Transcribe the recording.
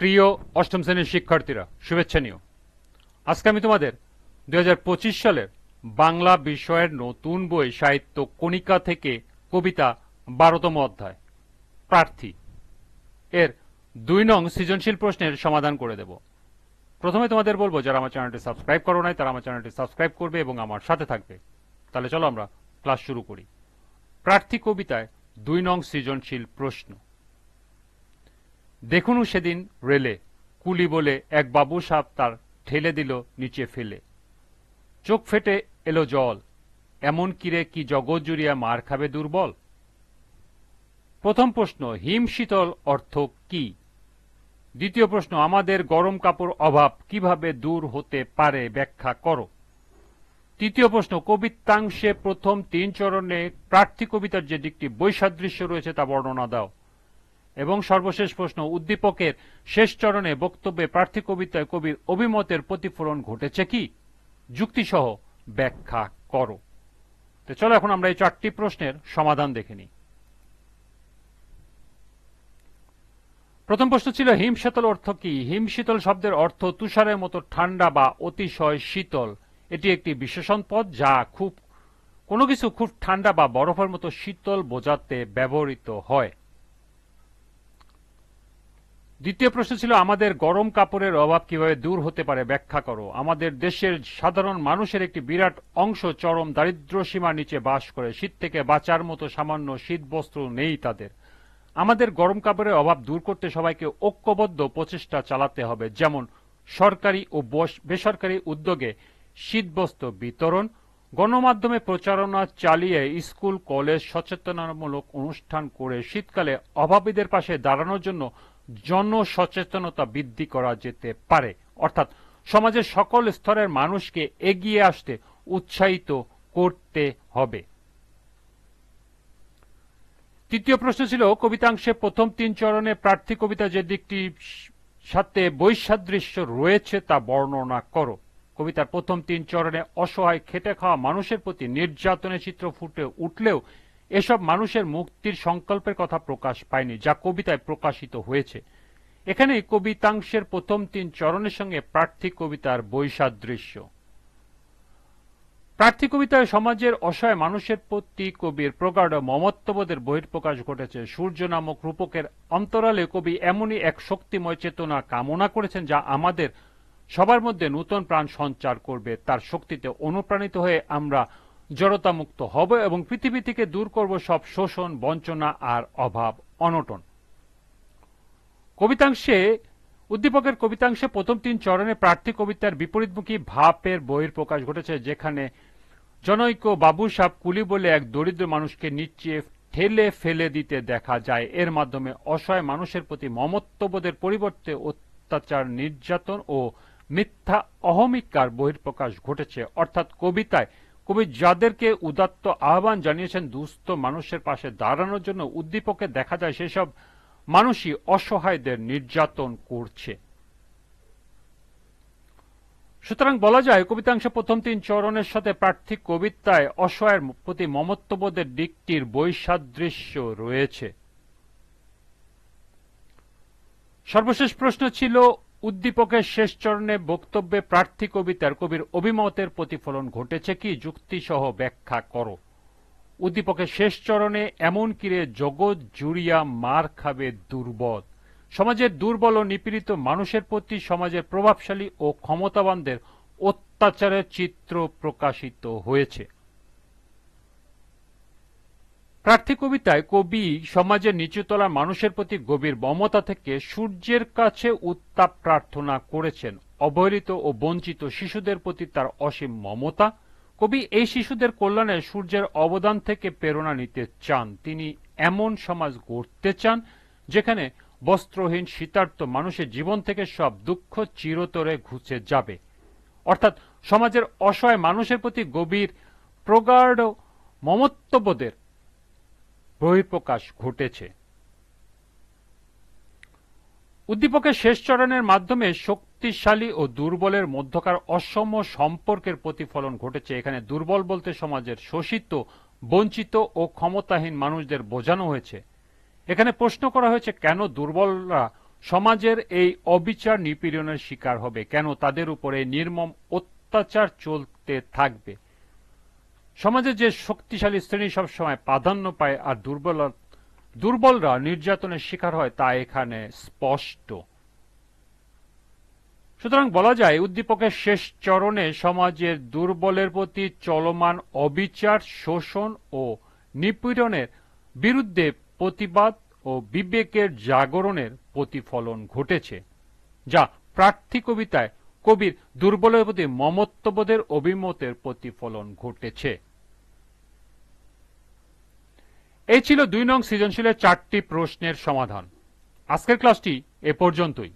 প্রিয় অষ্টম শ্রেণির শিক্ষার্থীরা, শুভেচ্ছা নিও। আজকে আমি তোমাদের দুই হাজার পঁচিশ সালের বাংলা বিষয়ের নতুন বই সাহিত্য কণিকা থেকে কবিতা বারোতম অধ্যায়, প্রার্থী। এর দুই নং সৃজনশীল প্রশ্নের সমাধান করে দেব। প্রথমে তোমাদের বলব, যারা আমার চ্যানেলটি সাবস্ক্রাইব করো নাই, তারা আমার চ্যানেলটি সাবস্ক্রাইব করবে এবং আমার সাথে থাকবে। তাহলে চলো আমরা ক্লাস শুরু করি। প্রার্থী কবিতায় দুই নং সৃজনশীল প্রশ্ন। দেখুনু সেদিন রেলে, কুলি বলে এক বাবু সাপ তার ঠেলে দিল নিচে ফেলে। চোখ ফেটে এলো জল, এমন কিরে কি জগৎ জুড়িয়া মার খাবে দুর্বল? প্রথম প্রশ্ন, হিম শীতল অর্থ কি? দ্বিতীয় প্রশ্ন, আমাদের গরম কাপড় অভাব কীভাবে দূর হতে পারে ব্যাখ্যা করো। তৃতীয় প্রশ্ন, কবিতাংশে প্রথম তিন চরণে প্রার্থী কবিতার যে দিকটি বৈসাদৃশ্য রয়েছে তা বর্ণনা দাও। এবং সর্বশেষ প্রশ্ন, উদ্দীপকের শেষ চরণে বক্তব্যে প্রার্থী কবিতায় কবির অভিমতের প্রতিফলন ঘটেছে কি? যুক্তিসহ ব্যাখ্যা করো। তো চলো এখন আমরা এই চারটি প্রশ্নের সমাধান দেখে নিই। প্রথম প্রশ্ন ছিল হিমশীতল অর্থ কি? হিমশীতল শব্দের অর্থ তুষারের মতো ঠান্ডা বা অতিশয় শীতল। এটি একটি বিশেষণ পদ যা খুব, কোনো কিছু খুব ঠান্ডা বা বরফের মতো শীতল বোঝাতে ব্যবহৃত হয়। দ্বিতীয় প্রশ্ন ছিল, আমাদের গরম কাপড়ের অভাব কীভাবে দূর হতে পারে? ব্যাখ্যা করো। আমাদের দেশের সাধারণ মানুষের একটি বিরাট অংশ চরম দারিদ্র সীমার নিচে বাস করে। শীত থেকে বাঁচার মতো সামান্য শীত বস্ত্র নেই তাদের। আমাদের গরম কাপড়ের অভাব দূর করতে সবাইকে ঐক্যবদ্ধ প্রচেষ্টা চালাতে হবে। যেমন, সরকারি ও বেসরকারি উদ্যোগে শীতবস্ত্র বিতরণ, গণমাধ্যমে প্রচারণা চালিয়ে স্কুল, কলেজ সচেতনতামূলক অনুষ্ঠান করে শীতকালে অভাবীদের পাশে দাঁড়ানোর জন্য জনসচেতনতা বৃদ্ধি করা যেতে পারে। অর্থাৎ সমাজের সকল স্তরের মানুষকে এগিয়ে আসতে উৎসাহিত করতে হবে। তৃতীয় প্রশ্ন ছিল, কবিতাংশে প্রথম তিন চরণে প্রার্থী কবিতা যে দিকটি সাথে বৈসাদৃশ্য রয়েছে তা বর্ণনা করো। কবিতার প্রথম তিন চরণে অসহায়, খেটে খাওয়া মানুষের প্রতি নির্যাতনের চিত্র ফুটে উঠলেও এসব মানুষের মুক্তির সংকল্পের কথা প্রকাশ পায়নি, যা কবিতায় প্রকাশিত হয়েছে। এখানে কবিতাংশের প্রথম তিন চরণের সঙ্গে প্রার্থী কবিতার বৈসাদৃশ্য। প্রার্থী কবিতায় সমাজের অসহায় মানুষের প্রতি কবির প্রগাঢ় মমত্ববোধের বহির্প্রকাশ ঘটেছে। সূর্য নামক রূপকের অন্তরালে কবি এমনই এক শক্তিময় চেতনা কামনা করেছেন, যা আমাদের সবার মধ্যে নূতন প্রাণ সঞ্চার করবে। তার শক্তিতে অনুপ্রাণিত হয়ে আমরা জড়তামুক্ত হব এবং পৃথিবী থেকে দূর করব সব শোষণ, বঞ্চনা আর অভাব, অনটন। কবিতাংশে, উদ্দীপকের কবিতাংশে প্রথম তিন চরণে প্রার্থী কবিতার বিপরীতমুখী ভাবের বইয়ের প্রকাশ ঘটেছে, যেখানে জনৈক বাবু সাপ কুলি বলে এক দরিদ্র মানুষকে নিচে ঠেলে ফেলে দিতে দেখা যায়। এর মাধ্যমে অসহায় মানুষের প্রতি মমত্ববোধের পরিবর্তে অত্যাচার, নির্যাতন ও মিথ্যা অহমিকার বহির্প্রকাশ ঘটেছে। অর্থাৎ কবিতায় কবি যাদেরকে উদাত্ত আহ্বান জানিয়েছেন দুস্থ মানুষের পাশে দাঁড়ানোর জন্য উদ্দীপকে দেখা যায় সেসব মানুষই অসহায়দের নির্যাতন করছে। সুতরাং বলা যায়, কবিতাংশ প্রথম তিন চরণের সাথে প্রার্থী কবিতায় অসহায়ের প্রতি মমত্ববোধের দিকটির বৈসাদৃশ্য রয়েছে। সর্বশেষ প্রশ্ন ছিল উদ্দীপকের শেষ চরণে বক্তব্যে প্রার্থী কবিতার কবির অভিমতের প্রতিফলন ঘটেছে কি যুক্তিসহ ব্যাখ্যা করো। উদ্দীপকের শেষ চরণে এমন কিরে জগৎ জুড়িয়া মার খাবে দুর্বল সমাজের দুর্বল ও নিপীড়িত মানুষের প্রতি সমাজের প্রভাবশালী ও ক্ষমতাবানদের অত্যাচারের চিত্র প্রকাশিত হয়েছে। প্রার্থী কবিতায় কবি সমাজের নিচুতলা মানুষের প্রতি গভীর মমতা থেকে সূর্যের কাছে উত্তাপ প্রার্থনা করেছেন। অবহেলিত ও বঞ্চিত শিশুদের প্রতি তার অসীম মমতা। কবি এই শিশুদের কল্যাণে সূর্যের অবদান থেকে প্রেরণা নিতে চান। তিনি এমন সমাজ গড়তে চান, যেখানে বস্ত্রহীন, শীতার্থ মানুষের জীবন থেকে সব দুঃখ চিরতরে ঘুচে যাবে। অর্থাৎ সমাজের অসহায় মানুষের প্রতি গভীর প্রগাঢ় মমত্ববোধের বহিঃপ্রকাশ ঘটেছে। উদ্দীপকের শেষ চরণের মাধ্যমে শক্তিশালী ও দুর্বলের মধ্যকার অসম সম্পর্কের প্রতিফলন ঘটেছে। এখানে দুর্বল বলতে সমাজের শোষিত, বঞ্চিত ও ক্ষমতাহীন মানুষদের বোঝানো হয়েছে। এখানে প্রশ্ন করা হয়েছে, কেন দুর্বলরা সমাজের এই অবিচার নিপীড়নের শিকার হবে? কেন তাদের উপরে নির্মম অত্যাচার চলতে থাকবে? সমাজে যে শক্তিশালী শ্রেণি সবসময় প্রাধান্য পায় আর দুর্বল, দুর্বলরা নির্যাতনের শিকার হয় তা এখানে স্পষ্ট। সুতরাং বলা যায়, উদ্দীপকের শেষ চরণে সমাজের দুর্বলের প্রতি চলমান অবিচার, শোষণ ও নিপীড়নের বিরুদ্ধে প্রতিবাদ ও বিবেকের জাগরণের প্রতিফলন ঘটেছে, যা প্রার্থী কবিতায় কবির দুর্বলের প্রতি মমত্ববোধের অভিমতের প্রতিফলন ঘটেছে। এই ছিল দুই নং সৃজনশীলের চারটি প্রশ্নের সমাধান। আজকের ক্লাসটি এ পর্যন্তই।